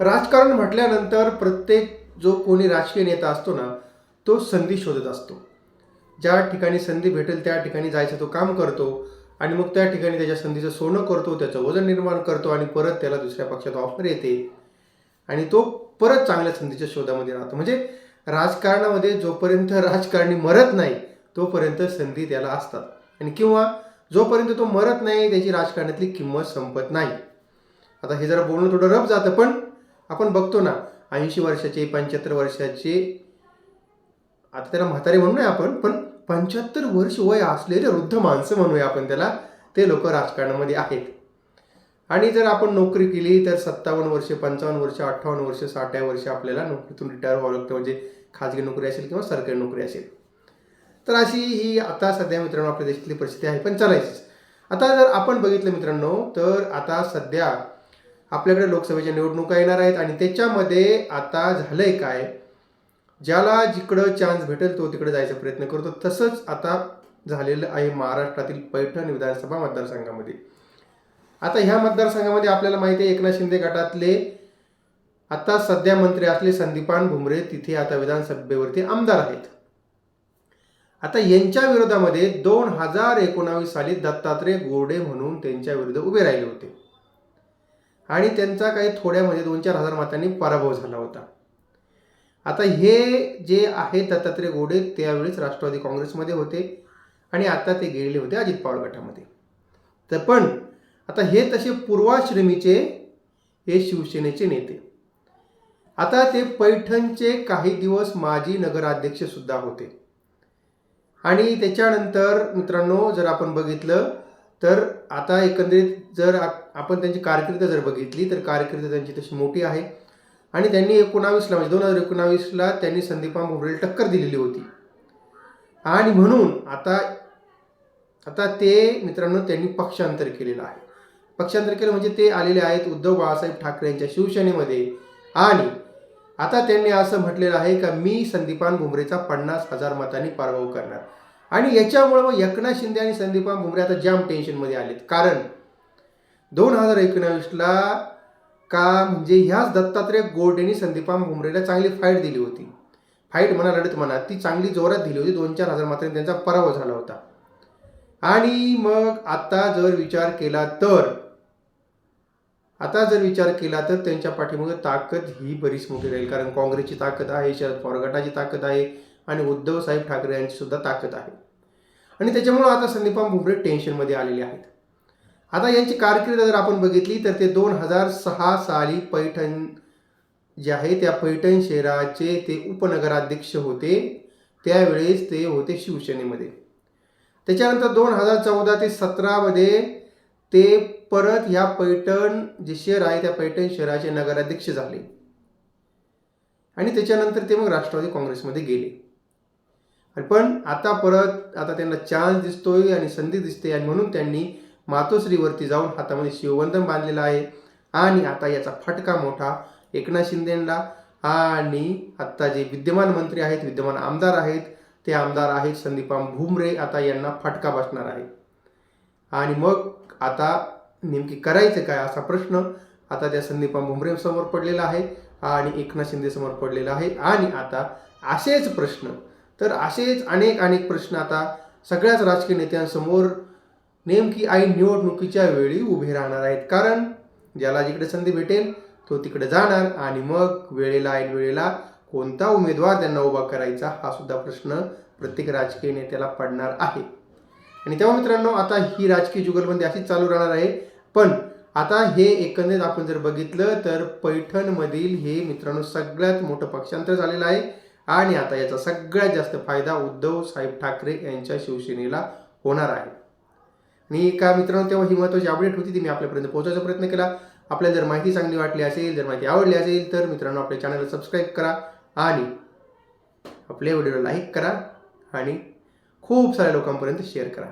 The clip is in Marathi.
राजकारण म्हटल्यानंतर प्रत्येक जो कोणी राजकीय नेता असतो ना तो संधी शोधत असतो. ज्या ठिकाणी संधी भेटेल त्या ठिकाणी जायचं तो काम करतो आणि मग त्या ठिकाणी त्याच्या संधीचं सोनं करतो त्याचं वजन निर्माण करतो आणि परत त्याला दुसऱ्या पक्षात ऑफर येते. आणि तो परत चांगल्या संधीच्या शोधामध्ये राहतो. म्हणजे राजकारणामध्ये जोपर्यंत राजकारणी मरत नाही तोपर्यंत संधी त्याला असतात. आणि किंवा जोपर्यंत तो मरत नाही त्याची राजकारणातली किंमत संपत नाही. आता हे जरा बोलणं थोडं रफ जातं पण आपण बघतो ना ऐंशी वर्षाचे पंच्याहत्तर वर्षाचे आता त्याला म्हातारे म्हणू नये आपण पण पंच्याहत्तर वर्ष वय असलेले वृद्ध माणसं म्हणूया आपण त्याला ते लोक राजकारणामध्ये आहेत. आणि जर आपण नोकरी केली तर सत्तावन्न वर्ष पंचावन्न वर्ष अठ्ठावन्न वर्ष साठ्या वर्ष आपल्याला नोकरीतून रिटायर व्हावं लागतं म्हणजे खाजगी नोकरी असेल किंवा सरकारी नोकरी असेल. तर अशी ही आता सध्या मित्रांनो आपल्या देशातली परिस्थिती आहे पण चालायचीच. आता जर आपण बघितलं मित्रांनो तर आता सध्या आपल्याकडे लोकसभेच्या निवडणुका येणार आहेत आणि त्याच्यामध्ये आता झालंय काय? ज्याला जिकडं चान्स भेटेल तो तिकडे जायचा प्रयत्न करतो. तसंच आता झालेलं आहे महाराष्ट्रातील पैठण विधानसभा मतदारसंघामध्ये. आता ह्या मतदारसंघामध्ये आपल्याला माहिती आहे एकनाथ शिंदे गटातले आता सध्या मंत्री असले संदीपान भुमरे तिथे आता विधानसभेवरती आमदार आहेत. आता यांच्या विरोधामध्ये दोन हजार एकोणावीस साली दत्तात्रय गोडे म्हणून त्यांच्या विरुद्ध उभे राहिले होते. आणि त्यांचा काही थोड्यामध्ये दोन चार हजार मतांनी पराभव झाला होता. आता हे जे आहे दत्तात्रय गोडे त्यावेळेस राष्ट्रवादी काँग्रेसमध्ये होते आणि आता ते गेलेले होते अजित पवार गटामध्ये. तर पण आता हे तसे पूर्वाश्रमीचे हे शिवसेनेचे नेते. आता ते पैठणचे काही दिवस माजी नगराध्यक्षसुद्धा होते. आणि त्याच्यानंतर मित्रांनो जर आपण बघितलं तर आता एकंदरीत जर आपण त्यांची कारकीर्द जर बघितली तर कारकीर्द त्यांची तशी मोठी आहे. आणि त्यांनी एकोणावीसला म्हणजे दोन हजार एकोणावीसला त्यांनी संदीपान भुमरेला टक्कर दिलेली होती. आणि म्हणून आता आता ते मित्रांनो त्यांनी पक्षांतर केलेलं आहे. पक्षांतर केलं म्हणजे ते आलेले आहेत उद्धव बाळासाहेब ठाकरे यांच्या शिवसेनेमध्ये. आणि आता त्यांनी असं म्हटलेलं आहे का मी संदीपान भुमरेचा पन्नास हजार मतांनी पराभव करणार. आणि याच्यामुळे मग एकनाथ शिंदे आणि संदीपा भुमरे आता जाम टेन्शनमध्ये आलेत. कारण दोन हजार एकोणावीसला का म्हणजे ह्याच दत्तात्रय गोडेनी संदीपा भुमरेला चांगली फाईट दिली होती. फाईट म्हणा लढत म्हणा ती चांगली जोरात दिली होती. दोन चार हजार मात्र त्यांचा पराभव झाला होता. आणि मग आता जर विचार केला तर आता जर विचार केला तर त्यांच्या पाठीमागे ताकद ही बरीच मोठी राहील. कारण काँग्रेसची ताकद आहे शरद पवार गटाची ताकद आहे आणि उद्धव साहेब ठाकरे यांची सुद्धा ताकद आहे. आणि त्याच्यामुळं आता संदीपान भुमरे टेन्शनमध्ये आलेले आहेत. आता यांची कारकीर्द जर आपण बघितली तर ते दोन हजार सहा साली पैठण जे आहे त्या पैठण शहराचे ते उपनगराध्यक्ष होते. त्यावेळेस ते होते शिवसेनेमध्ये. त्याच्यानंतर दोन हजार चौदा ते सतरामध्ये ते परत ह्या पैठण जे शहर आहे त्या पैठण शहराचे नगराध्यक्ष झाले. आणि त्याच्यानंतर ते मग राष्ट्रवादी काँग्रेसमध्ये गेले. आणि पण आता परत आता त्यांना चान्स दिसतोय आणि संधी दिसते आणि म्हणून त्यांनी मातोश्रीवरती जाऊन हातामध्ये शिवबंधन बांधलेलं आहे. आणि आता याचा फटका मोठा एकनाथ शिंदेला आणि आत्ता जे विद्यमान मंत्री आहेत विद्यमान आमदार आहेत ते आमदार आहेत संदीपाम भुमरे आता यांना फटका बसणार आहे. आणि मग आता नेमकी करायचं काय असा प्रश्न आता त्या संदीपाम भुमरे समोर पडलेला आहे आणि एकनाथ शिंदे समोर पडलेला आहे. आणि आता असेच प्रश्न तर असेच अनेक अनेक प्रश्न आता सगळ्याच राजकीय नेत्यांसमोर नेमकी आई निवडणुकीच्या वेळी उभे राहणार आहेत. कारण ज्याला जिकडे संधी भेटेल तो तिकडे जाणार आणि मग वेळेला ऐन वेळेला कोणता उमेदवार त्यांना उभा करायचा हा सुद्धा प्रश्न प्रत्येक राजकीय नेत्याला पडणार आहे. आणि तेव्हा मित्रांनो आता ही राजकीय जुगलबंदी अशीच चालू राहणार आहे. पण आता हे एकंदरीत आपण जर बघितलं तर पैठणमधील हे मित्रांनो सगळ्यात मोठं पक्षांतर झालेलं आहे. आणि आता याचा सगळ्यात जास्त फायदा उद्धव साहेब ठाकरे यांच्या शिवसेनेला होणार आहे. आणि का मित्रांनो तेव्हा ही महत्त्वाची अपडेट होती ती मी आपल्यापर्यंत पोहोचायचा प्रयत्न केला. आपल्याला जर माहिती चांगली वाटली असेल जर माहिती आवडली असेल तर मित्रांनो आपल्या चॅनलला सबस्क्राईब करा आणि आपल्या व्हिडिओला लाईक करा आणि खूप साऱ्या लोकांपर्यंत शेअर करा.